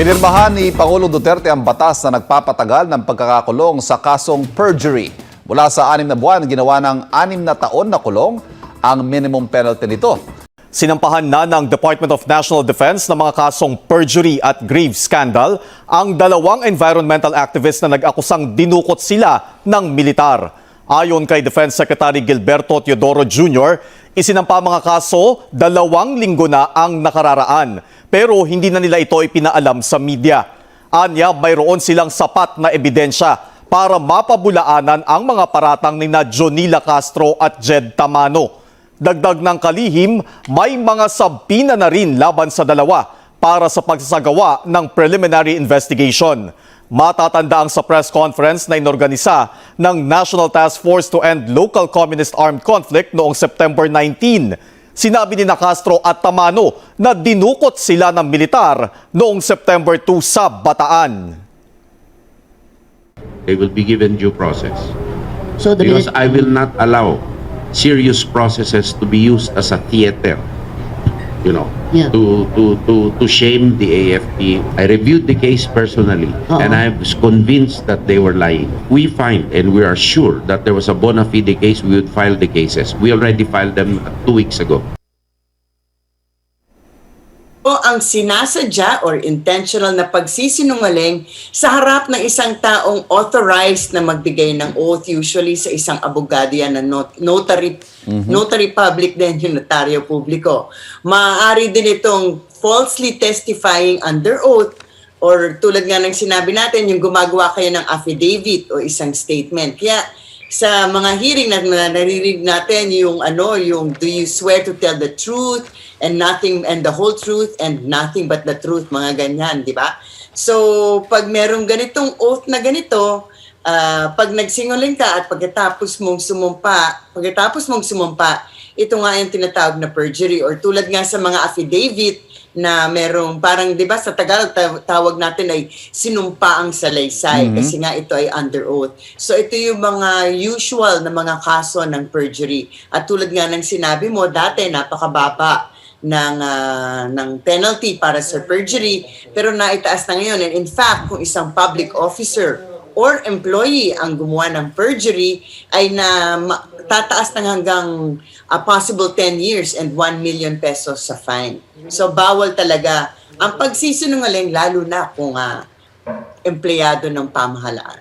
Pinirmahan ni Pangulong Duterte ang batas na nagpapatagal ng pagkakakulong sa kasong perjury. Mula sa anim na buwan, ginawa ng anim na taon na kulong ang minimum penalty nito. Sinampahan na ng Department of National Defense ng mga kasong perjury at grave scandal ang dalawang environmental activists na nag-akusang dinukot sila ng militar. Ayon kay Defense Secretary Gilberto Teodoro Jr., isinampa mga kaso dalawang linggo na ang nakararaan pero hindi na nila ito ipinaalam sa media. Anya, mayroon silang sapat na ebidensya para mapabulaanan ang mga paratang ni na Jonila Castro at Jed Tamano. Dagdag ng kalihim, may mga sabpina na rin laban sa dalawa para sa pagsasagawa ng preliminary investigation. Matatanda ang sa press conference na inorganisa ng National Task Force to End Local Communist Armed Conflict noong September 19. Sinabi ni na Castro at Tamano na dinukot sila ng militar noong September 2 sa Bataan. they will be given due process. So the Because I will not allow serious processes to be used as a theater, you know, Yeah. to, to, to, to shame the AFP. I reviewed the case personally and Uh-uh. I was convinced that they were lying. We find and we are sure that there was a bona fide case, we would file the cases. We already filed them two weeks ago. O ang sinasadya or intentional na pagsisinungaling sa harap ng isang taong authorized na magbigay ng oath usually sa isang abogado yan na not- notary notary public din yung notaryo publiko. Maaari din itong falsely testifying under oath or tulad nga ng sinabi natin yung gumagawa kayo ng affidavit o isang statement. Kaya sa mga hearing na, na naririnig natin yung ano yung do you swear to tell the truth and nothing and the whole truth and nothing but the truth mga ganyan di ba? So pag merong ganitong oath na ganito ah, pag nagsinungaling ka at pagkatapos mong sumumpa pagkatapos mong sumumpa ito nga yung tinatawag na perjury or tulad nga sa mga affidavit na merong parang 'di ba sa Tagalog ta- tawag natin ay sinumpaang salaysay kasi nga ito ay under oath. So ito yung mga usual na mga kaso ng perjury. At tulad nga ng sinabi mo dati napakababa ng ah, ng penalty para sa perjury pero naitaas na ngayon and in fact kung isang public officer or employee ang gumawa ng perjury ay na tataas ng hanggang a possible 10 years and 1 million pesos sa fine. So bawal talaga ang pagsisinungaling lalo na kung ah, empleyado ng pamahalaan.